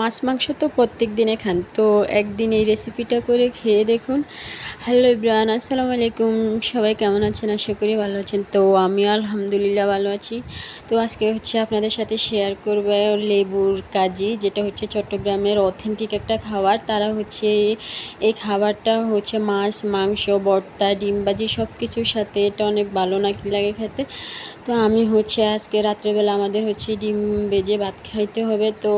মাছ মাংস তো প্রত্যেক দিনে খান। তো একদিন এই রেসিপিটা করে খেয়ে দেখুন। হ্যালো ইব্রান আসসালামু আলাইকুম। সবাই কেমন আছেন? আশা করি ভালো আছেন। তো আমিও আলহামদুলিল্লাহ ভালো আছি। তো আজকে হচ্ছে আপনাদের সাথে শেয়ার করব লেবুর কাজি, যেটা হচ্ছে চট্টগ্রামের অথেন্টিক একটা খাবার। তারা হচ্ছে এই খাবারটা হচ্ছে মাছ, মাংস, ভর্তা ডিমবাজি সব কিছুর সাথে এটা অনেক ভালো নাকি লাগে খেতে। তো আমি হচ্ছে আজকে রাত্রেবেলা আমাদের হচ্ছে ডিম বেজে ভাত খাইতে হবে। তো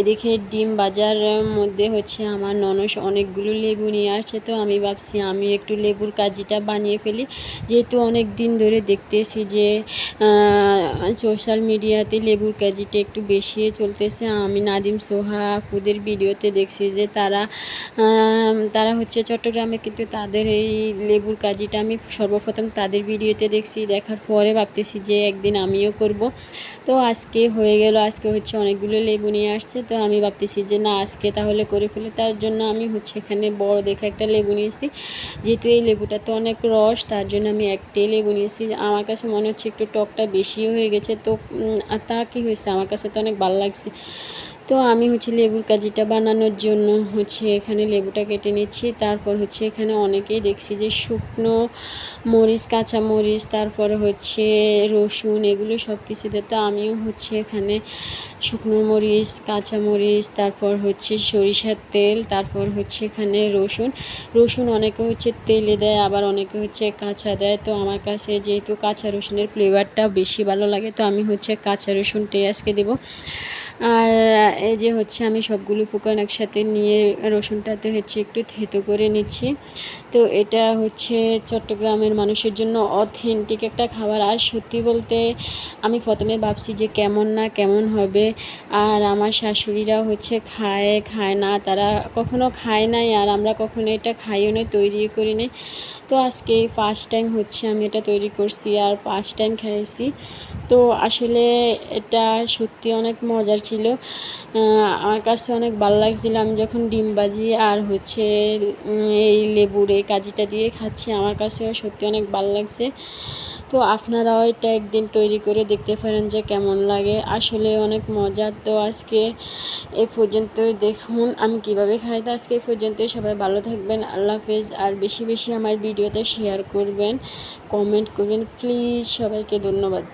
এদিকে ডিম বাজার মধ্যে হচ্ছে আমার ননস অনেকগুলো লেবু নিয়ে আসছে। তো আমি ভাবছি আমি একটু লেবুর কাজিটা বানিয়ে ফেলি। যেহেতু অনেক দিন ধরে দেখতেছি যে সোশ্যাল মিডিয়াতে লেবুর কাজিটা একটু বেশি চলতেছে। আমি নাদিম সোহা আপুদের ভিডিওতে দেখছি যে তারা তারা হচ্ছে চট্টগ্রামে কিন্তু তাদের এই লেবুর কাজিটা আমি সর্বপ্রথম তাদের ভিডিওতে দেখছি। দেখার পরে ভাবতেছি যে একদিন আমিও করব। তো আজকে হয়ে গেল, আজকে হচ্ছে অনেকগুলো লেবু নিয়ে আসছে। তো আমি ভাবতেছি যে না, আজকে তাহলে করে ফেলে। তার জন্য আমি হচ্ছে এখানে বড় দেখে একটা লেবু নিয়েছি যেহেতু এই লেবুটা তো অনেক রস, তার জন্য আমি একটাই লেবু নিয়েছি আমার কাছে মনে হচ্ছে একটু টকটা বেশি হয়ে গেছে। তো তা কী হয়েছে? আমার কাছে তো অনেক ভালো লাগছে। তো আমি হচ্ছে লেবুর কাজিটা বানানোর জন্য হচ্ছে এখানে লেবুটা কেটে নিচ্ছি। তারপর হচ্ছে এখানে অনেকেই দেখছি যে শুকনো মরিচ, কাঁচা মরিচ, তারপর হচ্ছে রসুন এগুলো সব কিছুতে তো আমিও হচ্ছে এখানে শুকনো মরিচ, কাঁচা মরিচ, তারপর হচ্ছে সরিষার তেল, তারপর হচ্ছে এখানে রসুন। রসুন অনেকে হচ্ছে তেলে দেয়, আবার অনেকে হচ্ছে কাঁচা দেয়। তো আমার কাছে যেহেতু কাঁচা রসুনের ফ্লেভারটা বেশি ভালো লাগে, তো আমি হচ্ছে কাঁচা রসুনটাই আজকে দেবো। আর এই যে হচ্ছে আমি সবগুলো ফুকান একসাথে নিয়ে রসুনটাতে হচ্ছে একটু থেতো করে নিচ্ছি। তো এটা হচ্ছে চট্টগ্রামের মানুষের জন্য অথেন্টিক একটা খাবার। আর সত্যি বলতে আমি প্রথমে ভাবছি যে কেমন না কেমন হবে। আর আমার শাশুড়িরা হচ্ছে খায় খায় না, তারা কখনো খায় নাই আর আমরা কখনো এটা খাইও না তৈরি করি নাই। তো আজকে ফার্স্ট টাইম হচ্ছে আমি এটা তৈরি করছি আর ফার্স্ট টাইম খাইছি। তো আসলে এটা সত্যি অনেক মজার ছিল। আমার কাছে অনেক ভালো লাগছিল আমি যখন ডিম বাজি আর হচ্ছে এই লেবুর এই কাজিটা দিয়ে খাচ্ছি, আমার কাছে সত্যি অনেক ভালো লাগছে। তো আপনারাও এটা একদিন তৈরি করে দেখতে পারেন যে কেমন লাগে। আসলে অনেক মজার। তো আজকে এ পর্যন্তই দেখুন আমি কীভাবে খাই। তো আজকে এ পর্যন্তই সবাই ভালো থাকবেন, আল্লাহ হাফেজ। আর বেশি বেশি আমার ভিডিওতে শেয়ার করবেন কমেন্ট করবেন। প্লিজ সবাইকে ধন্যবাদ।